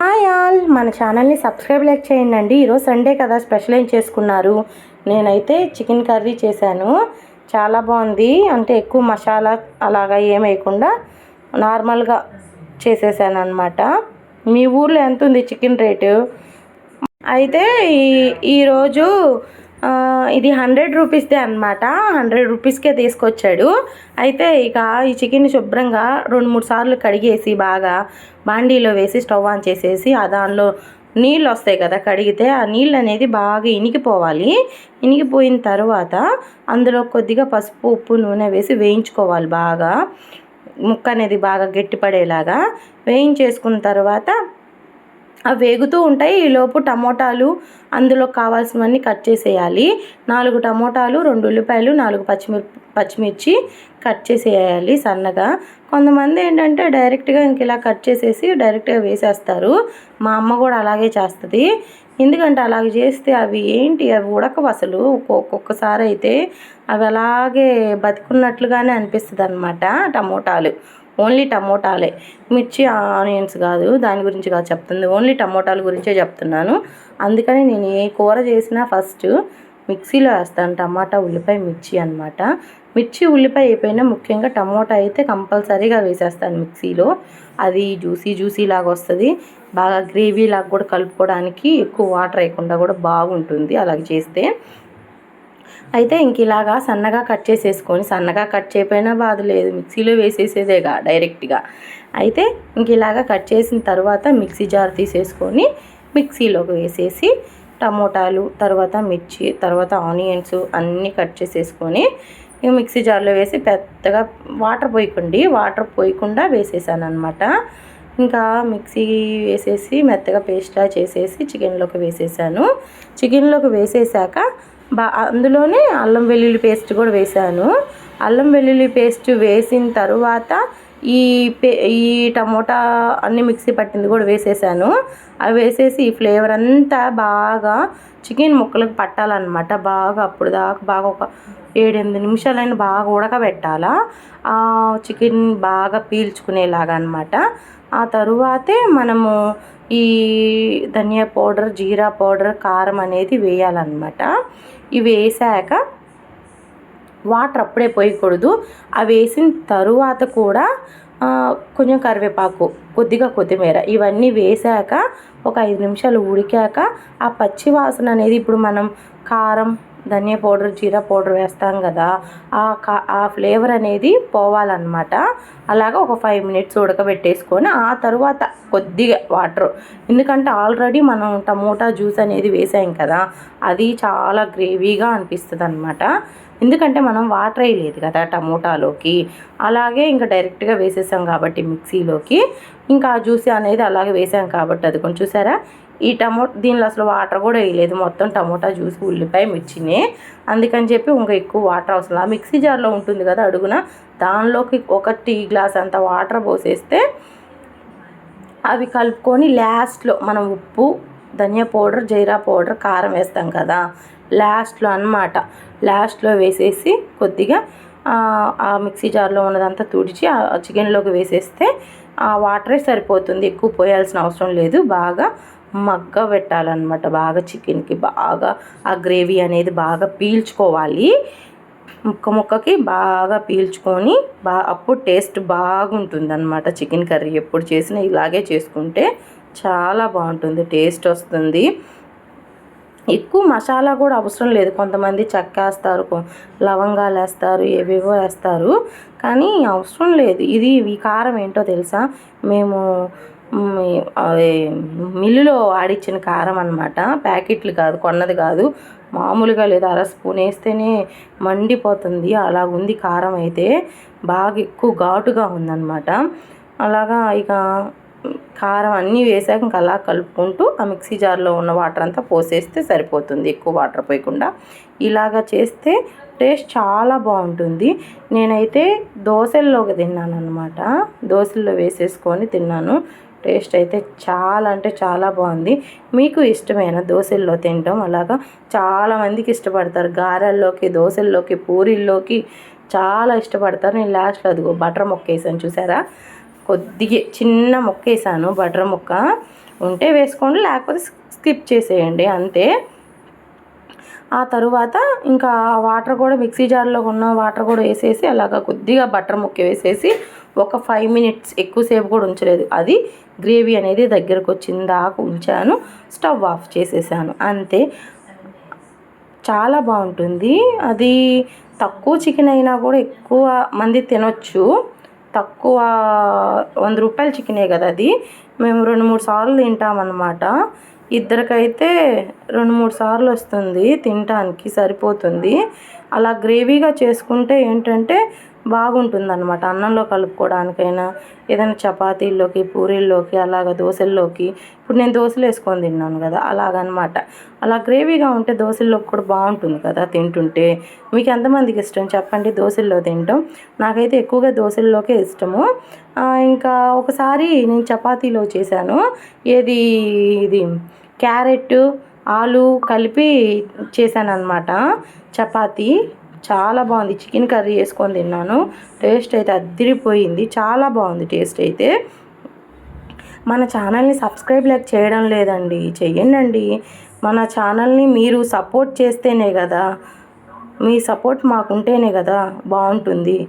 Hi all. మన ఛానల్ని subscribe like చేయండి. ఈరోజు సండే కదా స్పెషల్ ఏం చేసుకున్నారు? నేనైతే చికెన్ కర్రీ చేశాను. చాలా బాగుంది. అంటే ఎక్కువ మసాలా అలాగా ఏం వేయకుండా నార్మల్గా చేసేసాను అనమాట మీ ఊర్లో ఎంత ఉంది చికెన్ రేటు? అయితే ఈ ఈరోజు ఇది హండ్రెడ్ రూపీస్దే అనమాట హండ్రెడ్ రూపీస్కే తీసుకొచ్చాడు. అయితే ఇక ఈ చికెన్ శుభ్రంగా రెండు మూడు సార్లు కడిగేసి బాగా బాండీలో వేసి స్టవ్ ఆన్ చేసేసి ఆ దానిలో నీళ్ళు వస్తాయి కదా కడిగితే ఆ నీళ్ళు అనేది బాగా ఇనికిపోవాలి ఇనికిపోయిన తర్వాత అందులో కొద్దిగా పసుపు ఉప్పు నూనె వేసి వేయించుకోవాలి బాగా. ముక్క అనేది బాగా గట్టిపడేలాగా వేయించేసుకున్న తర్వాత అవి వేగుతూ ఉంటాయి. ఈలోపు టమోటాలు అందులో కావాల్సినవన్నీ కట్ చేసేయాలి. నాలుగు టమోటాలు రెండు ఉల్లిపాయలు నాలుగు పచ్చిమిర్చి పచ్చిమిర్చి కట్ చేసేయాలి సన్నగా. కొంతమంది ఏంటంటే డైరెక్ట్గా ఇంక ఇలా కట్ చేసేసి డైరెక్ట్గా వేసేస్తారు. మా అమ్మ కూడా అలాగే చేస్తుంది. ఎందుకంటే అలాగే చేస్తే అవి ఏంటి? అవి ఉడకవు అసలు. ఒక్కొక్కసారి అయితే అవి అలాగే బతికున్నట్లుగానే అనిపిస్తుంది అనమాట టమోటాలు. ఓన్లీ టమోటాలే. మిర్చి ఆనియన్స్ కాదు దాని గురించి కాదు చెప్తుంది. ఓన్లీ టమోటాల గురించే చెప్తున్నాను. అందుకని నేను ఏ కూర చేసినా ఫస్ట్ మిక్సీలో వేస్తాను. టమాటా ఉల్లిపాయ మిర్చి అన్నమాట. మిర్చి ఉల్లిపాయ అయిపోయినా ముఖ్యంగా టమోటా అయితే కంపల్సరీగా వేసేస్తాను మిక్సీలో. అది జ్యూసీ జ్యూసీ లాగా వస్తుంది. బాగా గ్రేవీ లాగా కూడా కలుపుకోవడానికి ఎక్కువ వాటర్ వేయకుండా కూడా బాగుంటుంది అలాగ చేస్తే. అయితే ఇంక ఇలాగా సన్నగా కట్ చేసేసుకొని సన్నగా కట్ చేయకపోయినా బాధ లేదు. మిక్సీలో వేసేసేదేగా డైరెక్ట్గా అయితే ఇంక ఇలాగా కట్ చేసిన తర్వాత మిక్సీ జార్ తీసేసుకొని మిక్సీలోకి వేసేసి టమోటాలు తర్వాత మిర్చి తర్వాత ఆనియన్స్ అన్నీ కట్ చేసేసుకొని ఇక మిక్సీ జార్లో వేసి పెద్దగా వాటర్ పోయకండి. వాటర్ పోయకుండా వేసేసాను అనమాట ఇంకా మిక్సీ వేసేసి మెత్తగా పేస్ట్లా చేసేసి చికెన్లోకి వేసేసాను. చికెన్లోకి వేసేసాక బా అందులోనే అల్లం వెల్లుల్లి పేస్ట్ కూడా వేసాను అల్లం వెల్లుల్లి పేస్ట్ వేసిన తర్వాత ఈ పే ఈ టమోటా అన్ని మిక్సీ పట్టింది కూడా వేసేసాను. అవి వేసేసి ఈ ఫ్లేవర్ అంతా బాగా చికెన్ ముక్కలకు పట్టాలన్నమాట. బాగా అప్పుడు దాకా బాగా ఒక ఏడెనిమిది నిమిషాలైనా బాగా ఉడకబెట్టాలా. ఆ చికెన్ బాగా పీల్చుకునేలాగా అనమాట ఆ తరువాతే మనము ఈ ధనియా పౌడర్ జీరా పౌడర్ కారం అనేది వేయాలన్నమాట. ఇవి వేసాక వాటర్ అప్పుడే పోయకూడదు. అవి వేసిన తరువాత కూడా కొంచెం కరివేపాకు కొద్దిగా కొత్తిమీర ఇవన్నీ వేసాక ఒక ఐదు నిమిషాలు ఉడికాక ఆ పచ్చి వాసన అనేది ఇప్పుడు మనం కారం ధనియా పౌడర్ జీరా పౌడర్ వేస్తాం కదా ఆ కా ఆ ఫ్లేవర్ అనేది పోవాలన్నమాట. అలాగే ఒక ఫైవ్ మినిట్స్ ఉడకబెట్టేసుకొని ఆ తర్వాత కొద్దిగా వాటర్. ఎందుకంటే ఆల్రెడీ మనం టమోటా జ్యూస్ అనేది వేసాం కదా అది చాలా గ్రేవీగా అనిపిస్తుంది అనమాట ఎందుకంటే మనం వాటర్ వేయలేదు కదా టమోటాలోకి. అలాగే ఇంకా డైరెక్ట్గా వేసేసాం కాబట్టి మిక్సీలోకి. ఇంకా ఆ జ్యూస్ అనేది అలాగే వేసాం కాబట్టి అది కొంచెం చూసారా? ఈ టమోటా దీనిలో అసలు వాటర్ కూడా వేయలేదు. మొత్తం టమోటా జ్యూస్ ఉల్లిపాయ మిర్చినే. అందుకని చెప్పి ఇంకా ఎక్కువ వాటర్ అవసరం ఆ మిక్సీ జార్లో ఉంటుంది కదా అడుగున దానిలోకి ఒక టీ గ్లాస్ అంత వాటర్ పోసేస్తే అవి కలుపుకొని లాస్ట్లో మనం ఉప్పు ధనియా పౌడర్ జీరా పౌడర్ కారం వేస్తాం కదా. లాస్ట్లో అన్నమాట. లాస్ట్లో వేసేసి కొద్దిగా ఆ మిక్సీ జార్లో ఉన్నదంతా తుడిచి ఆ చికెన్లోకి వేసేస్తే ఆ వాటరే సరిపోతుంది. ఎక్కువ పోయాల్సిన అవసరం లేదు. బాగా మగ్గ పెట్టాలన్నమాట. బాగా చికెన్కి బాగా ఆ గ్రేవీ అనేది బాగా పీల్చుకోవాలి. ముక్క ముక్కకి బాగా పీల్చుకొని బా అప్పుడు టేస్ట్ బాగుంటుంది అనమాట చికెన్ కర్రీ ఎప్పుడు చేసినా ఇలాగే చేసుకుంటే చాలా బాగుంటుంది టేస్ట్ వస్తుంది. ఎక్కువ మసాలా కూడా అవసరం లేదు. కొంతమంది చెక్క వేస్తారు లవంగాలు వేస్తారు ఏవేవో వేస్తారు. కానీ అవసరం లేదు. ఇది ఈ కారం ఏంటో తెలుసా? మేము అదే మిల్లులో ఆడిచ్చిన కారం అనమాట ప్యాకెట్లు కాదు కొన్నది కాదు. మామూలుగా లేదు. అర స్పూన్ వేస్తేనే మండిపోతుంది. అలా ఉంది కారం అయితే. బాగా ఎక్కువ ఘాటుగా ఉందన్నమాట. అలాగా ఇక కారం అన్నీ వేసాక ఇంకా అలా కలుపుకుంటూ ఆ మిక్సీ జార్లో ఉన్న వాటర్ అంతా పోసేస్తే సరిపోతుంది. ఎక్కువ వాటర్ పోయకుండా. ఇలాగా చేస్తే టేస్ట్ చాలా బాగుంటుంది. నేనైతే దోశల్లోకి తిన్నాను అనమాట దోశల్లో వేసేసుకొని తిన్నాను. టేస్ట్ అయితే చాలా అంటే చాలా బాగుంది. మీకు ఇష్టమైన దోశల్లో తినడం అలాగా చాలామందికి ఇష్టపడతారు. గారెల్లోకి దోశల్లోకి పూరిల్లోకి చాలా ఇష్టపడతారు. నేను లాస్ట్లో అదిగో బటర్ మొక్క వేసాను చూసారా? కొద్దిగా చిన్న మొక్క వేసాను. బటర్ ముక్క ఉంటే వేసుకోండి లేకపోతే స్కిప్ చేసేయండి అంతే. ఆ తరువాత ఇంకా వాటర్ కూడా మిక్సీ జార్లో ఉన్న వాటర్ కూడా వేసేసి అలాగ కొద్దిగా బటర్ ముక్క వేసేసి ఒక ఫైవ్ మినిట్స్ ఎక్కువసేపు కూడా ఉంచలేదు. అది గ్రేవీ అనేది దగ్గరకు వచ్చిన దాకా ఉంచాను. స్టవ్ ఆఫ్ చేసేసాను. అంతే. చాలా బాగుంటుంది. అది తక్కువ చికెన్ అయినా కూడా ఎక్కువ మంది తినొచ్చు. తక్కువ వంద రూపాయల చికెనే కదా అది. మేము రెండు మూడు సార్లు తింటామన్నమాట. ఇద్దరికైతే రెండు మూడు సార్లు వస్తుంది తినటానికి సరిపోతుంది. అలా గ్రేవీగా చేసుకుంటే ఏంటంటే బాగుంటుంది అనమాట అన్నంలో కలుపుకోవడానికైనా ఏదైనా చపాతీల్లోకి పూరీల్లోకి అలాగ దోశల్లోకి. ఇప్పుడు నేను దోశలు వేసుకొని తిన్నాను కదా అలాగనమాట. అలా గ్రేవీగా ఉంటే దోశల్లోకి కూడా బాగుంటుంది కదా తింటుంటే. మీకు ఎంతమందికి ఇష్టం? చెప్పండి దోశల్లో తింటాం. నాకైతే ఎక్కువగా దోశల్లోకే ఇష్టము. ఇంకా ఒకసారి నేను చపాతీలో చేశాను. ఏది ఇది క్యారెట్ ఆలు కలిపి చేశాను అనమాట చపాతీ. చాలా బాగుంది. చికెన్ కర్రీ వేసుకొని తిన్నాను. టేస్ట్ అయితే అద్దిరిపోయింది చాలా బాగుంది టేస్ట్ అయితే. మన ఛానల్ని సబ్స్క్రైబ్ లైక్ చేయడం లేదండి. చెయ్యండి మన ఛానల్ని మీరు సపోర్ట్ చేస్తేనే కదా. మీ సపోర్ట్ మాకుంటేనే కదా బాగుంటుంది.